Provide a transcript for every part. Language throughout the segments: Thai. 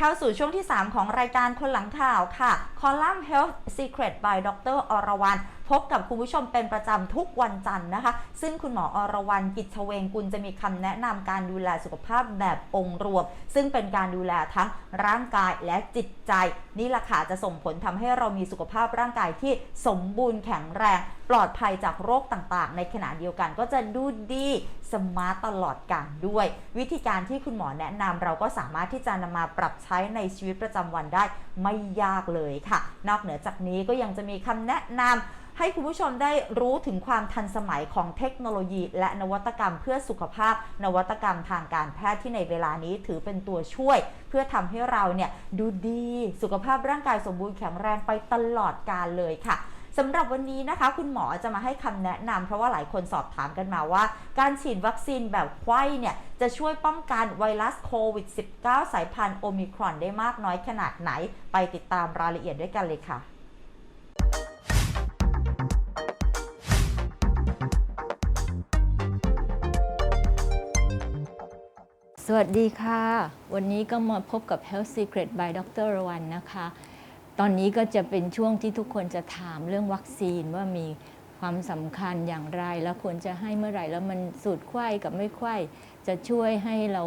เข้าสู่ช่วงที่ 3 ของรายการคนหลังข่าวค่ะ คอลัมน์ Health Secret by ดรอรวรรณพบกับคุณผู้ชมเป็นประจำทุกวันจันทร์นะคะ ซึ่งคุณหมออรวรรณกิจเวงกุลจะมีคำแนะนำการดูแลสุขภาพแบบองค์รวม ซึ่งเป็นการดูแลทั้งร่างกายและจิตใจ นี่แหละค่ะจะส่งผลทำให้เรามีสุขภาพร่างกายที่สมบูรณ์แข็งแรง ปลอดภัยจากโรคต่างๆ ในขณะเดียวกันก็จะดูดีสมาร์ตตลอดการด้วย วิธีการที่คุณหมอแนะนำเราก็สามารถที่จะนำมาปรับใช้ในชีวิตประจำวันได้ไม่ยากเลยค่ะ นอกเหนือจากนี้ก็ยังจะมีคำแนะนำให้คุณผู้ชมได้รู้ถึงความทันสมัยของเทคโนโลยี และนวัตกรรมเพื่อสุขภาพ นวัตกรรมทางการแพทย์ที่ในเวลานี้ถือเป็นตัวช่วย เพื่อทำให้เราเนี่ยดูดีสุขภาพร่างกายสมบูรณ์แข็งแรงไปตลอดกาลเลยค่ะ สำหรับวันนี้นะคะ คุณหมอจะมาให้คำแนะนำเพราะว่าหลายคนสอบถามกันมาว่า การฉีดวัคซีนแบบไข้เนี่ยจะช่วยป้องกันไวรัสโควิด -19 สายพันธุ์โอมิครอนได้มากน้อยขนาดไหน ไปติดตามรายละเอียดด้วยกันเลยค่ะสวัสดีค่ะ วันนี้ก็มาพบกับ Health Secret by ดรรวันนะคะ ตอนนี้ก็จะเป็นช่วงที่ทุกคนจะถามเรื่องวัคซีนว่ามีความสำคัญอย่างไร แล้วควรจะให้เมื่อไหร่ แล้วมันสูตรไข้กับไม่ไข้จะช่วยให้เรา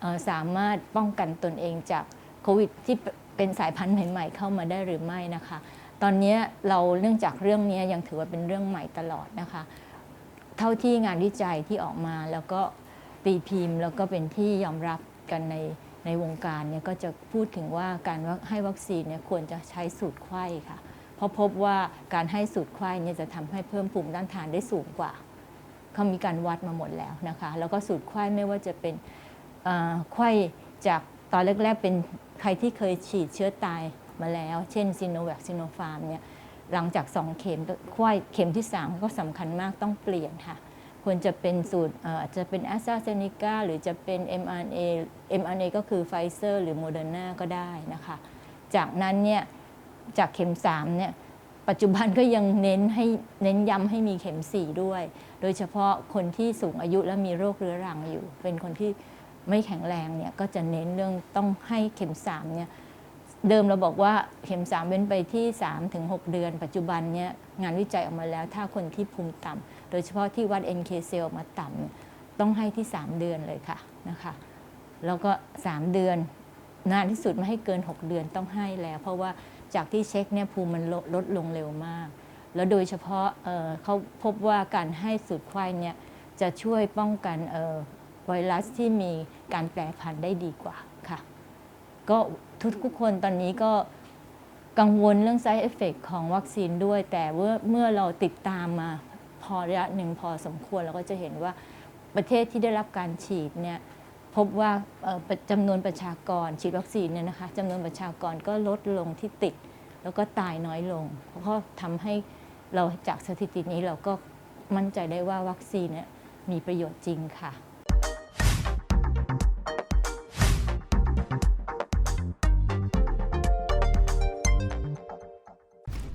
เสามารถป้องกันตนเองจากโควิดที่เป็นสายพันธุ์ใหม่ ๆ เข้ามาได้หรือไม่นะคะ ตอนนี้เราเนื่องจากเรื่องนี้ยังถือว่าเป็นเรื่องใหม่ตลอดนะคะ เท่าที่งานวิจัยที่ออกมาแล้วก็ตีพิมพ์ แล้วก็เป็นที่ยอมรับกันใน ในวงการเนี่ยก็จะพูดถึงว่าการให้วัคซีนเนี่ยควรจะใช้สูตรไข้ค่ะ เพราะพบว่าการให้สูตรไข้เนี่ยจะทำให้เพิ่มภูมิต้านทานได้สูงกว่าเขามีการวัดมาหมดแล้วนะคะ แล้วก็สูตรไข้ไม่ว่าจะเป็นไข้จากตอนแรกๆเป็นใครที่เคยฉีดเชื้อตายมาแล้ว เช่นซีโนแวคซีโนฟาร์มเนี่ยหลังจาก 2 เข็มไข้เข็มที่ 3 ก็สำคัญมากต้องเปลี่ยนค่ะ ควรจะเป็นสูตรอาจจะเป็น a s t r a z เซ e c a หรือจะเป็น mRNA mRNA ก็คือ Pfizer หรือ Moderna ก็ได้นะคะ จากนั้นเนี่ยจากเข็ม3เนี่ยปัจจุบันก็ยังเน้นให้เน้นย้ำให้มีเข็ม 4 ด้วย โดยเฉพาะคนที่สูงอายุและมีโรคเรื้อรังอยู่ เป็นคนที่ไม่แข็งแรงเนี่ยก็จะเน้นเรื่องต้องให้เข็ม3เนี่ย เดิมเราบอกว่าเข็ม 3 เว้นไปที่ 3-6 เดือน ปัจจุบันเนี่ยงานวิจัยออกมาแล้ว ถ้าคนที่ภูมิต่ำโดยเฉพาะที่วัด NK เซลมาต่ำเนี่ยต้องให้ที่ 3 เดือนเลยค่ะนะคะแล้วก็ 3 เดือนนานที่สุดไม่ให้เกิน 6 เดือนต้องให้แล้ว เพราะว่าจากที่เช็คเนี่ยภูมิมันลดลดลงเร็วมาก แล้วโดยเฉพาะเเขาพบว่าการให้สูตรไข้เนี่ยจะช่วยป้องกันไวรัสที่มีการแปรพันธุ์ได้ดีกว่าค่ะ ก็ทุกๆคนตอนนี้ก็กังวลเรื่อง side effect ของวัคซีนด้วย แต่เมื่อเมื่อเราติดตามมาพอระยะหนึ่งพอสมควรเราก็จะเห็นว่าประเทศที่ได้รับการฉีดเนี่ยพบว่าจำนวนประชากรฉีดวัคซีนเนี่ยนะคะจำนวนประชากรก็ลดลงที่ติด แล้วก็ตายน้อยลง เพราะทำให้เราจากสถิตินี้เราก็มั่นใจได้ว่าวัคซีนเนี่ยมีประโยชน์จริงค่ะ